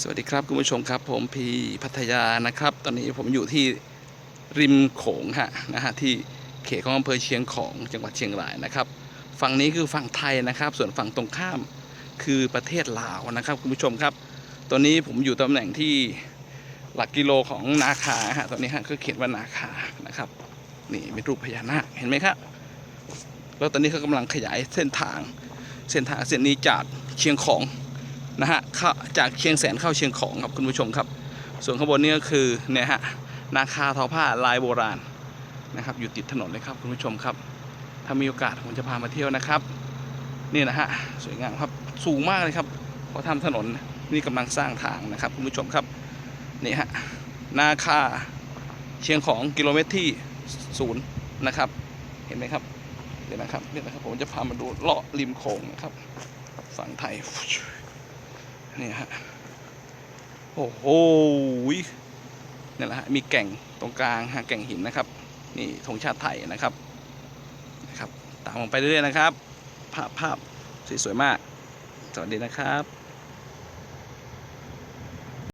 สวัสดีครับคุณผู้ชมครับ ผมพีพัทยานะครับ ตอนนี้ผมอยู่ที่ริมโขงฮะนะฮะที่เขตของอำเภอเชียงของจังหวัดเชียงรายนะครับ ฝั่งนี้คือฝั่งไทยนะครับ ส่วนฝั่งตรงข้ามคือประเทศลาวนะครับคุณผู้ชมครับ ตอนนี้ผมอยู่ตำแหน่งที่หลักกิโลของนาคาฮะตอนนี้ฮะคือเขียนว่านาคานะครับ นี่เป็นรูปพญานาคเห็นไหมครับแล้วตอนนี้เขากำลังขยายเส้นทาง เส้นทางเส้นนี้จากเชียงของ นะฮะเข้าจากเชียงแสนเข้าเชียงของครับคุณผู้ชมครับ ส่วนข้างบนนี้ก็คือเนี่ยฮะนาคาทอผ้าลายโบราณนะครับ อยู่ติดถนนเลยครับคุณผู้ชมครับ ถ้ามีโอกาสผมจะพามาเที่ยวนะครับนี่นะฮะสวยงามครับสูงมากเลยครับเขาทำถนนนี่กำลังสร้างทางนะครับคุณผู้ชมครับนี่ฮะนาคาเชียงของกิโลเมตรที่ศูนย์นะครับ เห็นไหมครับเดี๋ยวนะครับเดี๋ยนะครับผมจะพามาดูเลาะริมโขงนะครับฝั่งไทย นี่ฮะ โอ้โหนี่แหละฮะ มีแก่งตรงกลางฮะแก่งหินนะครับ นี่ธงชาติไทยนะครับนะครับ ตามผมไปเรื่อยๆนะครับ ภาพภาพสวยๆมาก สวัสดีนะครับ